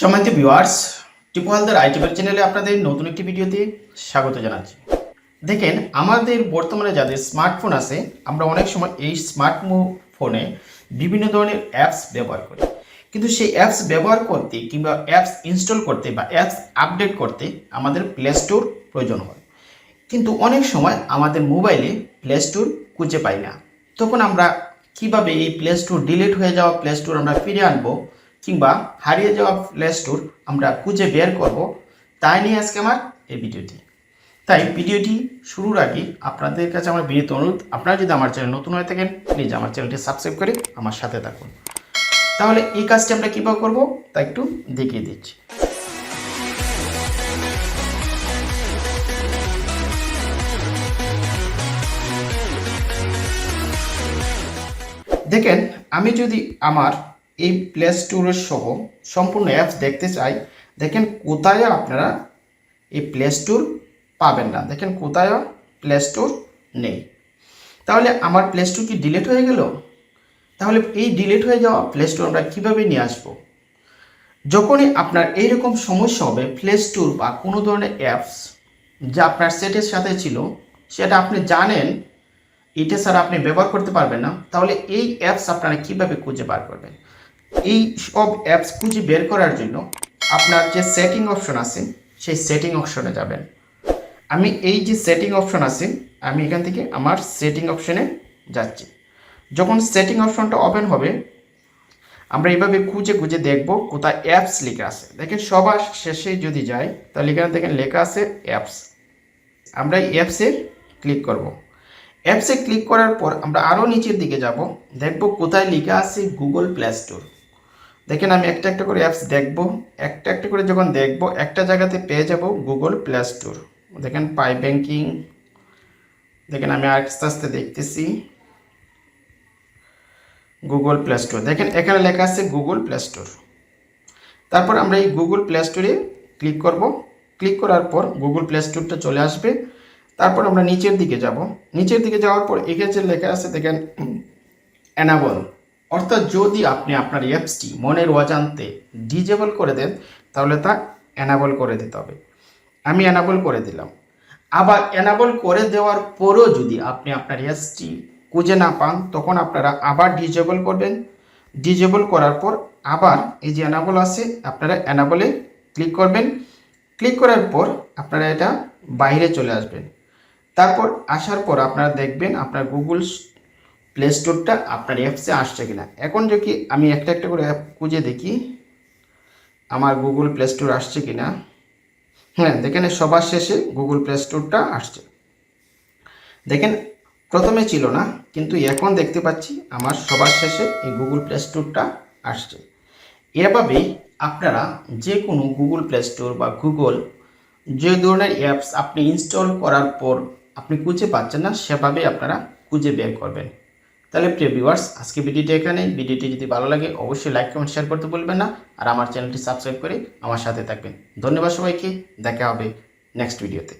সম্মানিত ভিউয়ার্স টিপু হালদার আইটিভার চ্যানেলে আপনাদের নতুন একটি ভিডিওতে স্বাগত জানাচ্ছি। দেখেন, আমাদের বর্তমানে যাদের স্মার্টফোন আছে, আমরা অনেক সময় এই স্মার্ট ফোনে বিভিন্ন ধরনের অ্যাপস ব্যবহার করি। কিন্তু সেই অ্যাপস ব্যবহার করতে কিংবা অ্যাপস ইনস্টল করতে বা অ্যাপস আপডেট করতে আমাদের প্লে স্টোর প্রয়োজন হয়। কিন্তু অনেক সময় আমাদের মোবাইলে প্লে স্টোর খুঁজে পাই না। তখন আমরা কীভাবে এই প্লে স্টোর ডিলিট হয়ে যাওয়া প্লে স্টোর আমরা ফিরে আনব কিংবা হারিয়ে যাওয়া প্লে স্টোর আমরা খুঁজে বের করব, তাই নিয়ে আজকে আমার এই ভিডিওটি। তাই ভিডিওটি শুরুর আগে আপনাদের কাছে আমার বিনীত অনুরোধ, আপনারা যদি আমার চ্যানেল নতুন হয়ে থাকেন প্লিজ আমার চ্যানেলটি সাবস্ক্রাইব করে আমার সাথে থাকুন। তাহলে এই কাজটি আমরা কীভাবে করব, তা একটু দেখিয়ে দিচ্ছি। দেখেন, আমি যদি আমার এই প্লে স্টোরের সহ সম্পূর্ণ অ্যাপস দেখতে চাই। দেখেন কোথায় আপনারা এই প্লে স্টোর পাবেন না। দেখেন কোথায় প্লে স্টোর নেই। তাহলে আমার প্লে স্টোর কি ডিলিট হয়ে গেল? তাহলে এই ডিলিট হয়ে যাওয়া প্লে স্টোর আমরা কীভাবে নিয়ে আসব? যখনই আপনার এইরকম সমস্যা হবে প্লে স্টোর বা কোনো ধরনের অ্যাপস যা আপনার সেটের সাথে ছিল, সেটা আপনি জানেন, এটা ছাড়া আপনি ব্যবহার করতে পারবেন না, তাহলে এই অ্যাপস আপনারা কীভাবে খুঁজে বার করবেন? এই সব অ্যাপস খুঁজে বের করার জন্য আপনার যে সেটিং অপশন আছে, সেই সেটিং অপশনে যাবেন। আমি এই যে সেটিং অপশন আছে, আমি এখান থেকে আমার সেটিং অপশনে যাচ্ছি। যখন সেটিং অপশনটা ওপেন হবে, আমরা এইভাবে খুঁজে খুঁজে দেখব কোথায় অ্যাপস লেখা আছে। দেখেন সবার শেষে যদি যাই, তাহলে এখানে দেখেন লেখা আছে অ্যাপস আমরা এই অ্যাপসে ক্লিক করব। অ্যাপসে ক্লিক করার পর আমরা আরও নিচের দিকে যাব, দেখব কোথায় লেখা আছে গুগল প্লে স্টোর দেখেন আমি একটা একটা করে অ্যাপস দেখব, একটা একটা করে যখন দেখব, একটা জায়গাতে পেয়ে যাব গুগল প্লে স্টোর দেখেন পাই ব্যাংকিং দেখেন আমি আস্তে আস্তে দেখতেছি। গুগল প্লে স্টোর দেখেন এখানে লেখা আছে গুগল প্লে স্টোর তারপর আমরা এই গুগল প্লে স্টোরে ক্লিক করব। ক্লিক করার পর গুগল প্লে স্টোরটা চলে আসবে। তারপর আমরা নিচের দিকে যাব। নিচের দিকে যাওয়ার পর এখানে যে লেখা আছে, দেখেন অ্যানাবল অর্থাৎ যদি আপনি আপনার অ্যাপসটি মনের অজান্তে ডিজেবল করে দেন, তাহলে তা অ্যানাবল করে দিতে হবে। আমি অ্যানাবল করে দিলাম। আবার অ্যানাবল করে দেওয়ার পরও যদি আপনি আপনার অ্যাপসটি খুঁজে না পান, তখন আপনারা আবার ডিজেবল করবেন। ডিজেবল করার পর আবার এই যে অ্যানাবল আছে, আপনারা অ্যানাবলে ক্লিক করবেন। ক্লিক করার পর আপনারা এটা বাইরে চলে আসবেন। তারপর আসার পর আপনারা দেখবেন আপনার গুগল প্লে স্টোরটা আপনার অ্যাপসে আসছে কিনা। এখন যদি আমি একটা একটা করে অ্যাপ খুঁজে দেখি, আমার গুগল প্লে স্টোর আসছে কিনা। হ্যাঁ দেখেন সবার শেষে গুগল প্লে স্টোরটা আসছে। দেখেন, প্রথমে ছিল না, কিন্তু এখন দেখতে পাচ্ছি আমার সবার শেষে এই গুগল প্লে স্টোরটা আসছে। এভাবেই আপনারা যে কোনো গুগল প্লে স্টোর বা গুগল যে ধরনের অ্যাপস আপনি ইনস্টল করার পর আপনি খুঁজে পাচ্ছেন না, সেভাবেই আপনারা খুঁজে বের করবেন। তাহলে প্রিয় ভিউয়ার্স আজকে ভিডিওটি এখানে ভিডিওটি যদি ভালো লাগে, অবশ্যই লাইক, কমেন্ট, শেয়ার করতে বলবেন না। আর আমার চ্যানেলটি সাবস্ক্রাইব করে আমার সাথে থাকবেন। ধন্যবাদ সবাইকে। দেখা হবে নেক্সট ভিডিওতে।